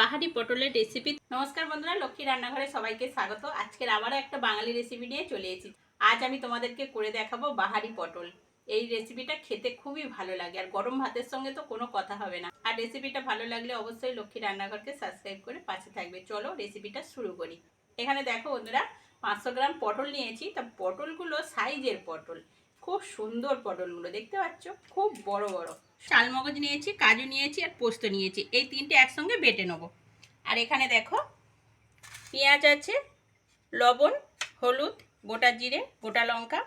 বাহারি পটলের রেসিপি নমস্কার বন্ধুরা লক্ষ্মী রান্নাঘরে সবাইকে স্বাগত। আজকের আবারও একটা বাঙালি রেসিপি নিয়ে চলে এসেছি। আজ আমি তোমাদেরকে করে দেখাবো বাহারি পটল। এই রেসিপিটা খেতে খুবই ভালো লাগে, আর গরম ভাতের সঙ্গে তো কোনো কথা হবে না। আর রেসিপিটা ভালো লাগলে অবশ্যই লক্ষ্মী রান্নাঘরকে সাবস্ক্রাইব করে পাশে থাকবে। চলো রেসিপিটা শুরু করি। এখানে দেখো বন্ধুরা, পাঁচশো গ্রাম পটল নিয়েছি। তা পটলগুলো সাইজের পটল। খুব সুন্দর পটলগুলো, দেখতে পাচ্ছ? খুব বড় বড়। শালমগজ নিয়েছি, কাজু নিয়েছি আর পোস্ত নিয়েছি। এই তিনটে একসঙ্গে বেটে নেব। আর এখানে দেখো, পেঁয়াজ আছে, লবণ, হলুদ, গোটা জিরে, গোটা লঙ্কা,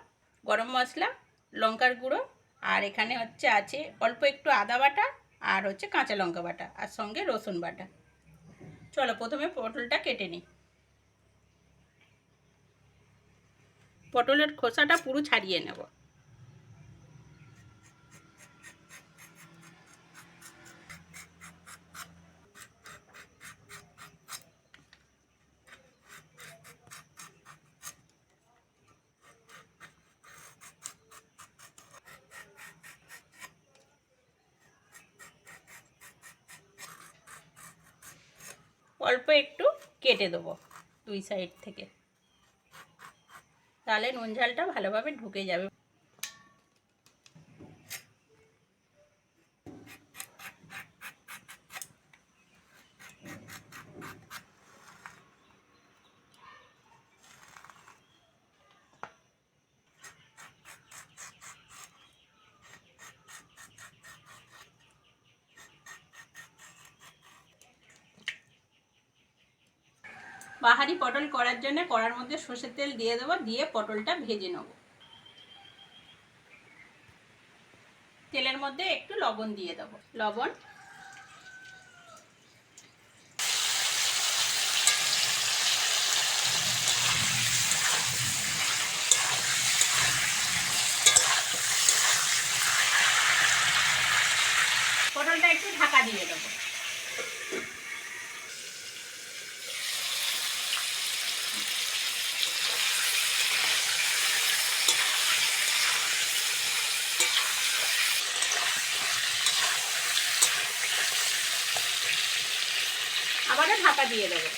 গরম মশলা, লঙ্কার গুঁড়ো, আর এখানে হচ্ছে আছে অল্প একটু আদা বাটা আর হচ্ছে কাঁচা লঙ্কা বাটা আর সঙ্গে রসুন বাটা। চলো প্রথমে পটলটা কেটে নিই। পটলের খোসাটা পুরো ছাড়িয়ে নেব। অল্প একটু কেটে দেবো দুই সাইড থেকে। তাহলে নুন ঝালটা ভালোভাবে ঢুকে যাবে। বাহারি পটল করার জন্য কড়ার মধ্যে সর্ষের তেল দিয়ে দেবো, দিয়ে পটলটা ভেজে নেব। তেলের মধ্যে একটু লবণ দিয়ে দেবো। লবণ। পটলটা একটু ঢাকা দিয়ে দেবো। আবারও ঢাকা দিয়ে দেবো।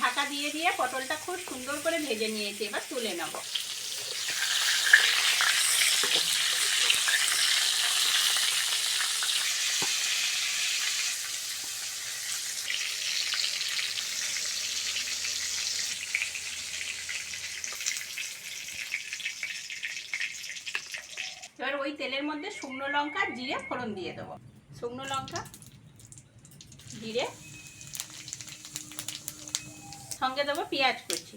ঢাকা দিয়ে দিয়ে পটলটা খুব সুন্দর করে ভেজে নিয়েছি, এবার তুলে নেব। এবার ওই তেলের মধ্যে শুকনো লঙ্কা, জিরে, ফোড়ন দিয়ে দেবো। শুকনো লঙ্কা, জিরে। সঙ্গে দেবো পেঁয়াজ কুচি।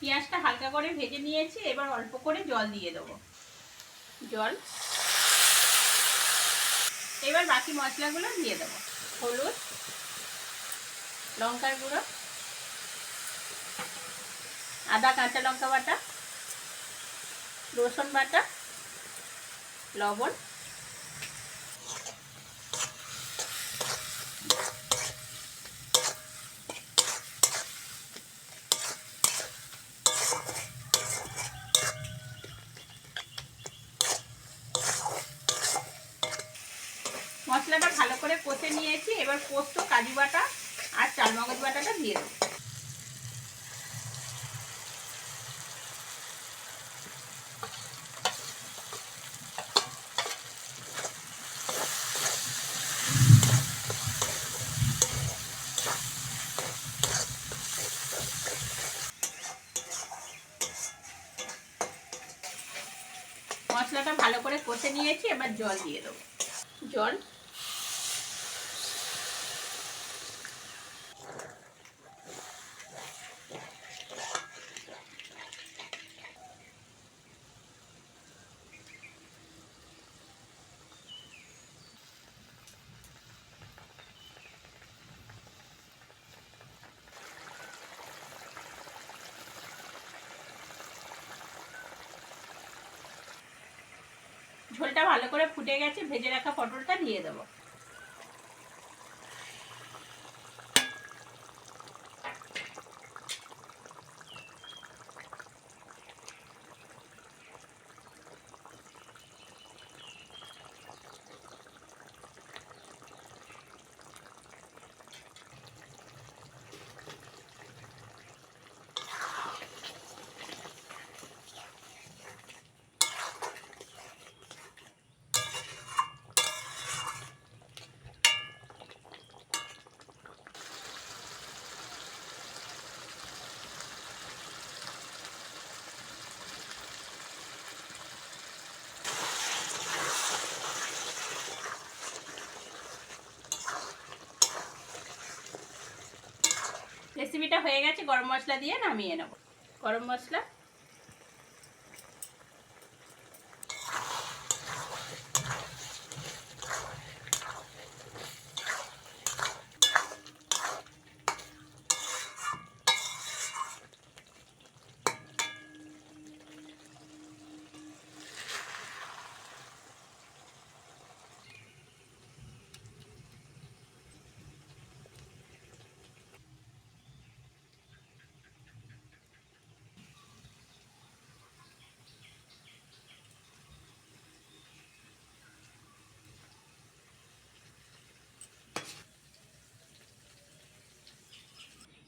পেঁয়াজটা হালকা করে ভেজে নিয়েছি, এবার অল্প করে জল দিয়ে দেবো। জল। এবার বাকি মশলাগুলো দিয়ে দেবো। হলুদ, লঙ্কার গুঁড়ো, আদা, কাঁচা লঙ্কা বাটা, রসুন বাটা, লবণ মশলাটা ভালো করে কষে নিয়েছি। এবার পোস্ত, কাজু বাটা আর চালমগজ বাটাটা দিয়ে দেবো। মশলাটা ভালো করে কষে নিয়েছি, এবার জল দিয়ে দেবো। জল ঝোলটা ভালো করে ফুটে গেছে ভেজে রাখা পটলটা দিয়ে দেবো। রেসিপিটা হয়ে গেছে গরম মশলা দিয়ে নামিয়ে নেব। গরম মশলা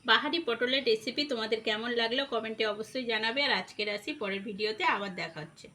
বাহারি পটলের রেসিপি তোমাদের কেমন লাগল কমেন্টে অবশ্যই জানাবে। আর আজকের আসি পরের ভিডিওতে আবার দেখা হচ্ছে।